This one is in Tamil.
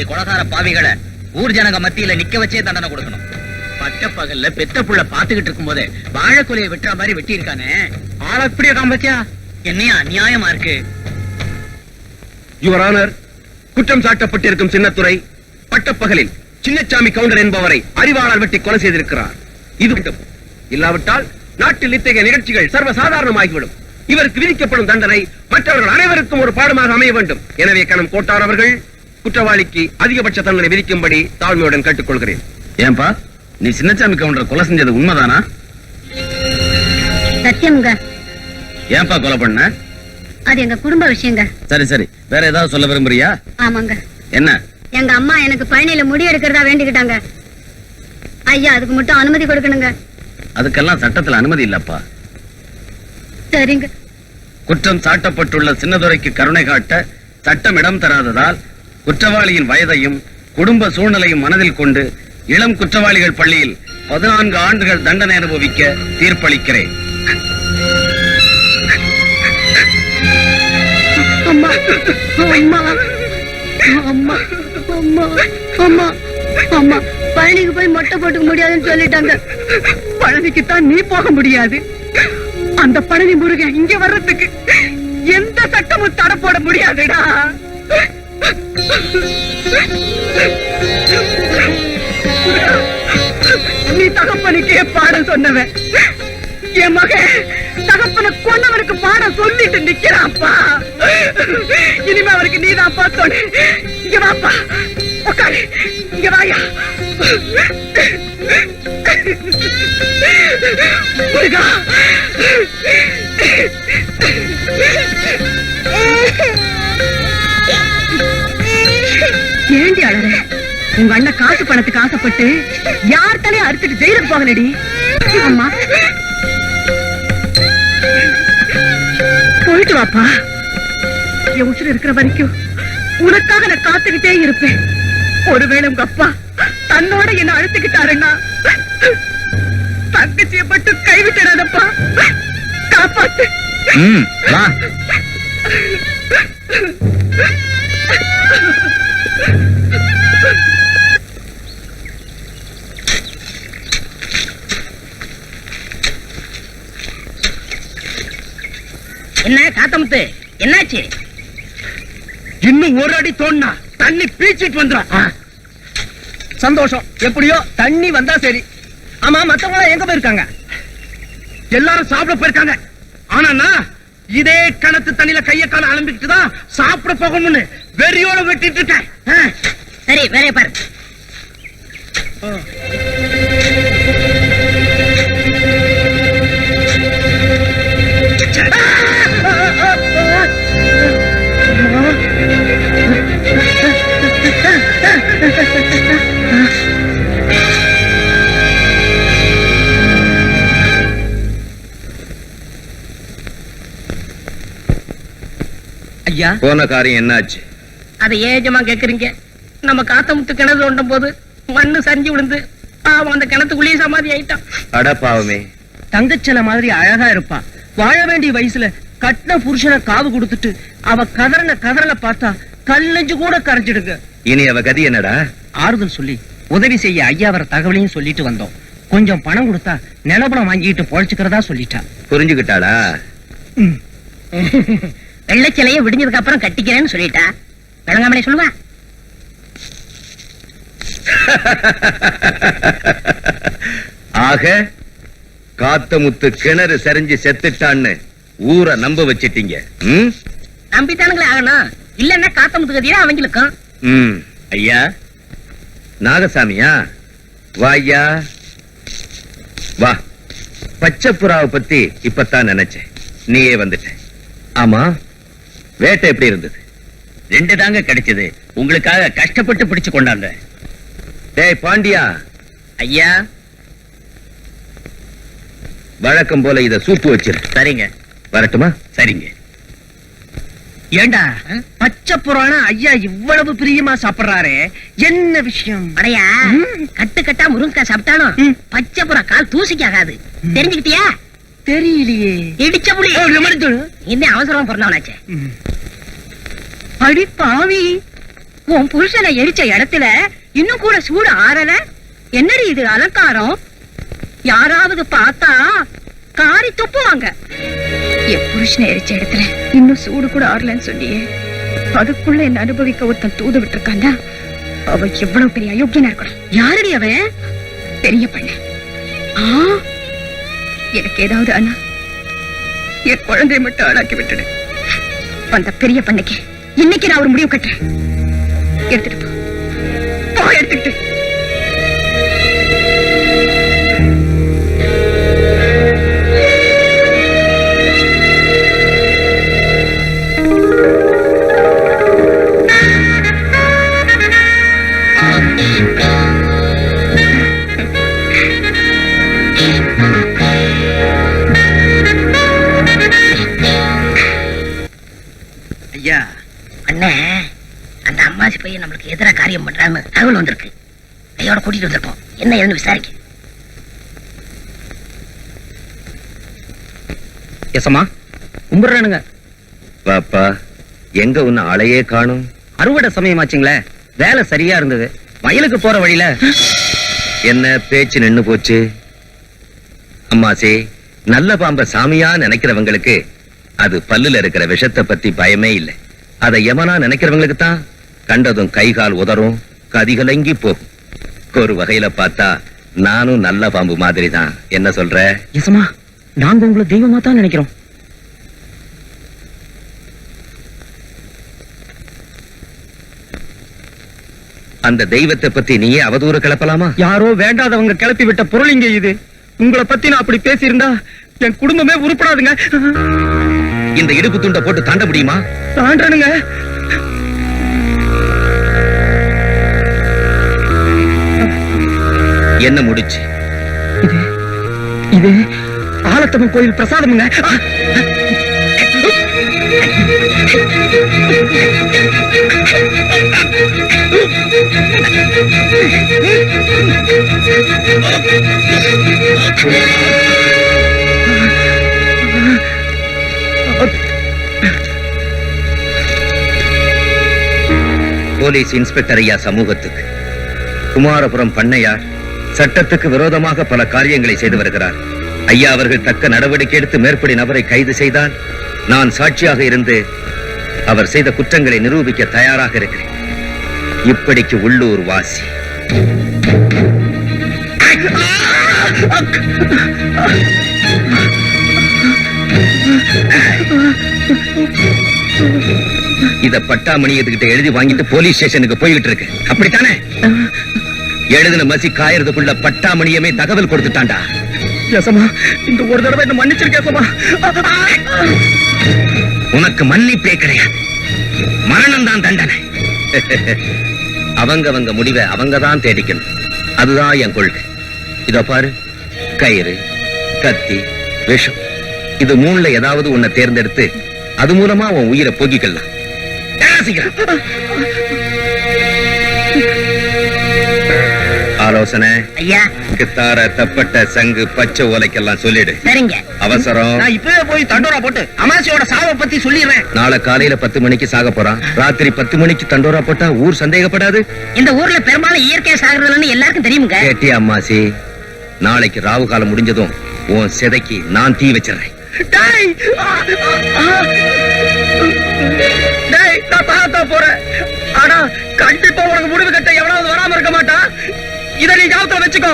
மாதிரி கொலகார பாவிகளை ஊர் ஜனங்க மத்தியில நிக்க வச்சே தண்டனை கொடுக்கணும். பட்ட பகல்ல பெத்த புள்ள பாத்துக்கிட்டு இருக்கும் போதே வாழைக்குலைய வெட்டுற மாதிரி வெட்டி இருக்கானே ஆள இப்படியே காம்பத்தியா என்னையா அநியாயமா இருக்கு? யுவர் ஆனர் குற்றம் சாட்டப்பட்டிருக்கும் சின்னத்துறை பட்டப்பகலில் சின்னச்சாமி கவுண்டர் என்பவரை அறிவாளர் வெட்டி கொலை செய்திருக்கிறார். இது இல்லாவிட்டால் நாட்டில் இத்தகைய நிகழ்ச்சிகள் சர்வசாதாரணமாகிவிடும். இவருக்கு விதிக்கப்படும் தண்டனை மற்றவர்கள் அனைவருக்கும் ஒரு பாடமாக அமைய வேண்டும். எனவே கணம் கோட்டார் அவர்கள் குற்றவாளிக்கு அதிகபட்ச தண்டனை விதிக்கும்படி தாழ்மையுடன் கேட்டுக்கொள்கிறேன். ஏன்பா நீ சின்னச்சாமி கவுண்டர் கொலை செஞ்சது உண்மைதானா? சத்தியம்ங்க. ஏன்பா கொலை பண்ண? அது எங்க குடும்ப விஷயங்க. சரி சரி. வேற ஏதாவது சொல்ல விரும்புறியா? ஆமாங்க. என்ன? எங்க அம்மா எனக்கு பழனியில முடி எடுக்கிறதா வேண்டிக்கிட்டாங்க. ஐயா அதுக்கு மட்டும் அனுமதி கொடுக்கணுங்க. அதுக்கெல்லாம் சட்டத்துல அனுமதி இல்லப்பா. சரிங்க. குற்றம் சாட்டப்பட்டுள்ள சின்னதுரைக்கு கருணை காட்ட சட்டம் இடம் தராததால் குற்றவாளியின் வயதையும் குடும்ப சூழ்நிலையும் மனதில் கொண்டு இளம் குற்றவாளிகள் பள்ளியில் பதினான்கு ஆண்டுகள் தண்டனை அனுபவிக்க தீர்ப்பளிக்கிறேன். அம்மா அம்மா அம்மா அம்மா அம்மா அம்மா பழனிக்கு போய் மொட்டை போட்டுக்க முடியாதுன்னு சொல்லிட்டாங்க. பழனிக்கு தான் நீ போக முடியாது. அந்த பழனி முருகன் இங்க வர்றதுக்கு எந்த சட்டமும் தடை போட முடியாதுடா. நீ தகப்பனுக்கே பாடம் சொன்னவன். என் மகன் தகப்பனை கொன்னவனுக்கு பாடம் சொல்லிட்டு நிக்கிறான்ப்பா. இனிமே அவருக்கு நீதான் சொன்ன இங்க வாப்பா. உட்காரு இங்க வாயா. முருகா. ஏண்டி அழற உங்க அண்ணன் காசு பணத்துக்கு ஆசைப்பட்டு யார் தலையை அறுத்துட்டு ஜெயிலுக்கு போகலடி? அம்மா. போயிட்டு வாப்பா. என் உசுறு இருக்கிற வரைக்கும் உனக்காக நான் காத்துக்கிட்டே இருப்பேன். ஒருவேளை உங்க அப்பா தன்னோட என்ன அழுத்துக்கிட்டாருன்னா தங்கச்சியை மட்டும் கைவிட்டுடாதப்பா. காப்பாத்து. என்ன காத்தமுத்து என்னாச்சு? இன்னும் ஒரு அடி தோண்டா தண்ணி பீச்சிட்டு வந்துடும் சந்தோஷம். எப்படியோ தண்ணி வந்தா சரி. ஆமா மத்தவங்க எங்க போயிருக்காங்க? எல்லாரும் சாப்பிட போயிருக்காங்க. ஆனா இதே கிணத்து தண்ணியில கைய கால அலம்பிக்கிட்டு தான் சாப்பிட போகணும்னு வெறியோட வெட்டிட்டு இருக்கேன். சரி வேறைய பாரு. ஐயா. போன காரியம் என்னாச்சு? அதை ஏஜமா கேக்குறீங்க? நம்ம காத்தமுத்து கிணறு தோண்டும் போது மண்ணு சரிஞ்சு விழுந்து பாவம் அந்த கிணத்துக்குள்ளேயே சமாதி ஆயிட்டான். அடப்பாவமே தங்கச்சல மாதிரி அழகா இருப்பா. வாழ வேண்டிய வயசுல கட்டின புருஷனை காவு கொடுத்துட்டு அவ கதறன கதறல பார்த்தா கல்லஞ்சு கூட கரைஞ்சிடுங்க. இனி அவ கதி என்னடா? ஆறுதல் சொல்லி உதவி செய்ய ஐயா வர தகவலையும் சொல்லிட்டு வந்தோம். கொஞ்சம் பணம் கொடுத்தா நிலபடம் வாங்கிட்டு பொழைச்சுக்கிறதா சொல்லிட்டா. புரிஞ்சுக்கிட்டாளா? வெள்ளச்சிலைய விடிஞ்சதுக்கு அப்புறம் கட்டிக்கிறேன்னு சொல்லிட்டா. விளங்காமலே சொல்லுவா. ஆக காத்தமுத்து கிணறு சரிஞ்சு செத்துட்டான்னு. ஊரை நம்ப வச்சிட்டீங்க? நம்பித்தானுங்களே ஆகணும். இல்லன்னா காத்தமுத்து கதியா அவங்களுக்கும். ம். ஐயா நாகசாமியா? வா ஐயா வா. பச்சை புறாவை பத்தி இப்பதான் நினைச்சேன். நீயே வந்துட்ட. ஆமா வேட்டை எப்படி இருந்தது? ரெண்டு தாங்க கிடைச்சது. உங்களுக்காக கஷ்டப்பட்டு பிடிச்சு கொண்டாங்க டேய் பாண்டியா. ஐயா. வழக்கம் போல இத சூப்பு வச்சிரு. சரிங்க. வரட்டுமா? சரிங்க. ஏண்டா பச்சை புராணம் ஐயா இவ்வளவு பிரியமா சாப்பிடுறாரே? என்ன விஷயம்? அடையா கட்டு கட்டா முருங்கக்காய் சாப்பிட்டாலும். பச்சை புறா கால் தூசிக்கு ஆகாது தெரிஞ்சுக்கிட்டியா? தெரியலையே. இடிச்ச புளி இன்னும் அவசரம் பிறந்தவனாச்சே அடி பாவி. உன் புருஷனை எரிச்ச இடத்துல இன்னும் கூட சூடு ஆறல? என்னடி இது அலங்காரம்? யாராவது பார்த்தா காரி துப்புவாங்க. என் புருஷனை எரிச்ச இடத்துல இன்னும் சூடு கூட ஆறலன்னு சொல்லியே. அதுக்குள்ள என்ன அனுபவிக்க ஒருத்தன் தூது விட்டுருக்காண்டா அவ எவ்வளவு பெரிய அயோக்கியனா இருக்கணும். யாரடி அவ? பெரிய பண்ண எனக்கு ஏதாவது அண்ணா? என் குழந்தையை மட்டும் ஆளாக்கி விட்டுடு. அந்த பெரிய பண்ணைக்கு இன்னைக்கு நான் ஒரு முடிவு கட்டுறேன். எடுத்துட்டு போ எடுத்துக்கிட்டு. ஐயா. அண்ணே அந்த அம்மாசி பையன் நம்மளுக்கு எதிராக காரியம் பண்றான்னு தகவல் வந்திருக்கு. கையோட கூட்டிட்டு வந்திருப்போம் என்ன ஏதுன்னு விசாரிக்க. எசமா கும்பிடுறானுங்க. பாப்பா எங்க உன்னை அலையே காணும்? அறுவடை சமயமாச்சுங்களே வேலை சரியா இருந்தது. வயலுக்கு போற வழியில. என்ன பேச்சு நின்னு போச்சு? அம்மாசி நல்ல பாம்ப சாமியா நினைக்கிறவங்களுக்கு அது பல்லுல இருக்கிற விஷத்தை பத்தி பயமே இல்லை. அதை யமனா நினைக்கிறவங்களுக்கு தான் கண்டதும் கை கால் உதறும் கதிகலங்கி போகும். ஒரு வகையில பார்த்தா நானும் நல்ல பாம்பு மாதிரி தான் என்ன சொல்ற? எசமா நாங்க உங்களை தெய்வமா தான் நினைக்கிறோம். அந்த தெய்வத்தை பத்தி நீயே அவதூறு கிளப்பலாமா? யாரோ வேண்டாதவங்க கிளப்பி விட்ட பொருள் இங்க இது. உங்களை பத்தி நான் அப்படி பேசியிருந்தா என் குடும்பமே உருப்படாதுங்க. இந்த இடுப்பு துண்டை போட்டு தாண்ட முடியுமா? தாண்டனுங்க. என்ன முடிச்சு? இது ஆலத்தம்மன் கோயில் பிரசாதமுங்க. போலீஸ் இன்ஸ்பெக்டர் ஐயா சமூகத்துக்கு. குமாரபுரம் பண்ணையார் சட்டத்துக்கு விரோதமாக பல காரியங்களை செய்து வருகிறார். ஐயா அவர்கள் தக்க நடவடிக்கை எடுத்து மேற்படி நபரை கைது செய்தால் நான் சாட்சியாக இருந்து அவர் செய்த குற்றங்களை நிரூபிக்க தயாராக இருக்கிறேன். இப்படிக்கு உள்ளூர் வாசி. இத பட்டாமணி இதுகிட்ட எழுதி வாங்கிட்டு போலீஸ் ஸ்டேஷனுக்கு போய்கிட்டு இருக்கு அப்படித்தானே? எழுதின மசி காயறதுக்குள்ள பட்டாமணியமே தகவல் கொடுத்துட்டான்டா. எசமா இந்த ஒரு தடவை என்ன மன்னிச்சிருக்கேசமா உனக்கு மன்னிப்பே கிடையாது. மரணம் தான் தண்டனை. அவங்க அவங்க முடிவை அவங்க தான் தேடிக்கணும். அதுதான் என் கொள்கை. இதோ பாரு கயிறு கத்தி விஷம். இது மூணுல ஏதாவது உன்னை தேர்ந்தெடுத்து அது மூலமா உன் உயிரை போக்கிக்கலாம்? ஆலோசனை? ஐயா. கித்தார தப்பட்ட சங்கு பச்சை ஓலைக்கெல்லாம் சொல்லிடு. சரிங்க. அவசரம். நான் இப்பவே போய் தண்டோரா போட்டு அமாசியோட சாவை பத்தி சொல்லிடுறேன். நாளை காலையில பத்து மணிக்கு சாக போறான். ராத்திரி பத்து மணிக்கு தண்டோரா போட்டா ஊர் சந்தேகப்படாது. இந்த ஊர்ல பெரும்பாலும் இயற்கை சாகுறதுன்னு எல்லாருக்கும் தெரியுமுங்க. கேட்டியா அம்மாசி? நாளைக்கு ராவு காலம் முடிஞ்சதும் உன் சிதைக்கு நான் தீ வச்சிடறேன். டேய்! டேய் நான் பார்த்தா போறேன். ஆனா கண்டிப்பா உனக்கு முடிவு கட்ட எவனாவது வராம இருக்க மாட்டான். இதை நீ ஞாபகத்துல வச்சுக்கோ.